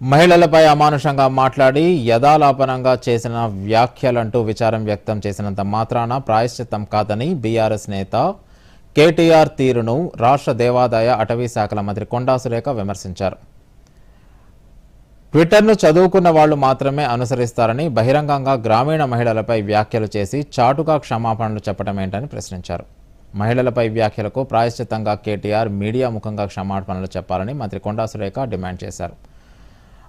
మహిళలపై అమానుషంగా మాట్లాడి యథాలాపనంగా చేసిన వ్యాఖ్యలంటూ విచారం వ్యక్తం చేసినంత మాత్రాన ప్రాయశ్చిత్తం కాదని బీఆర్ఎస్ నేత కేటీఆర్ తీరును రాష్ట్ర దేవాదాయ అటవీ శాఖల మంత్రి కొండా సురేఖ విమర్శించారు. ట్విట్టర్ను చదువుకున్న వాళ్ళు మాత్రమే అనుసరిస్తారని బహిరంగంగా గ్రామీణ మహిళలపై వ్యాఖ్యలు చేసి చాటుగా క్షమాపణలు చెప్పడమేంటని ప్రశ్నించారు. మహిళలపై వ్యాఖ్యలకు ప్రాయశ్చిత్తంగా కేటీఆర్ మీడియా ముఖంగా క్షమాపణలు చెప్పాలని మంత్రి కొండా సురేఖ డిమాండ్ చేశారు.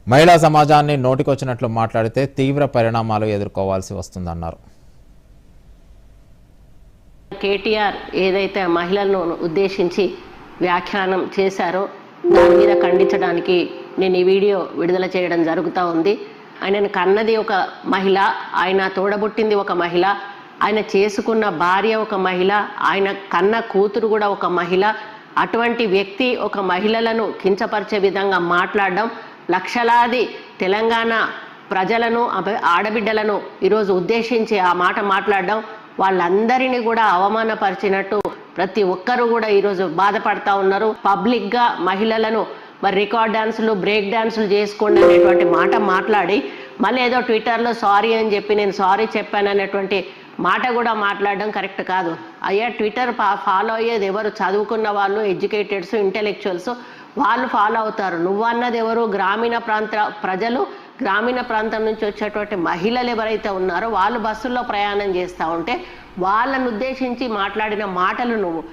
మహిళా సమాజాన్ని నోటికొచ్చినట్లు మాట్లాడితే తీవ్ర పరిణామాలు ఎదుర్కోవాల్సి వస్తుందన్నారు. కేటీఆర్ ఏదైతే మహిళలను ఉద్దేశించి వ్యాఖ్యానం చేశారో దాని మీద ఖండించడానికి నేను ఈ వీడియో విడుదల చేయడం జరుగుతూ ఉంది. ఆయనను కన్నది ఒక మహిళ ఆయన తోడబుట్టింది ఒక మహిళ ఆయన చేసుకున్న భార్య ఒక మహిళ ఆయన కన్న కూతురు కూడా ఒక మహిళ. అటువంటి వ్యక్తి ఒక మహిళలను కించపరిచే విధంగా మాట్లాడడం లక్షలాది తెలంగాణ ప్రజలను ఆడబిడ్డలను ఈరోజు ఉద్దేశించి ఆ మాట మాట్లాడడం వాళ్ళందరినీ కూడా అవమానపరిచినట్టు ప్రతి ఒక్కరు కూడా ఈరోజు బాధపడతా ఉన్నారు. పబ్లిక్గా మహిళలను మరి రికార్డ్ డాన్సులు బ్రేక్ డాన్సులు చేసుకోండి అనేటువంటి మాట మాట్లాడి మళ్ళీ ఏదో ట్విట్టర్లో సారీ అని చెప్పి నేను సారీ చెప్పాను అనేటువంటి మాట కూడా మాట్లాడడం కరెక్ట్ కాదు. అయ్యా ట్విట్టర్ ఫాలో అయ్యేది ఎవరు? చదువుకున్న వాళ్ళు ఎడ్యుకేటెడ్స్ ఇంటెలెక్చువల్స్ వాళ్ళు ఫాలో అవుతారు. నువ్వు అన్నది ఎవరు? గ్రామీణ ప్రాంత ప్రజలు గ్రామీణ ప్రాంతం నుంచి వచ్చేటువంటి మహిళలు ఎవరైతే ఉన్నారో వాళ్ళు బస్సుల్లో ప్రయాణం చేస్తూ ఉంటే వాళ్ళను ఉద్దేశించి మాట్లాడిన మాటలు నువ్వు.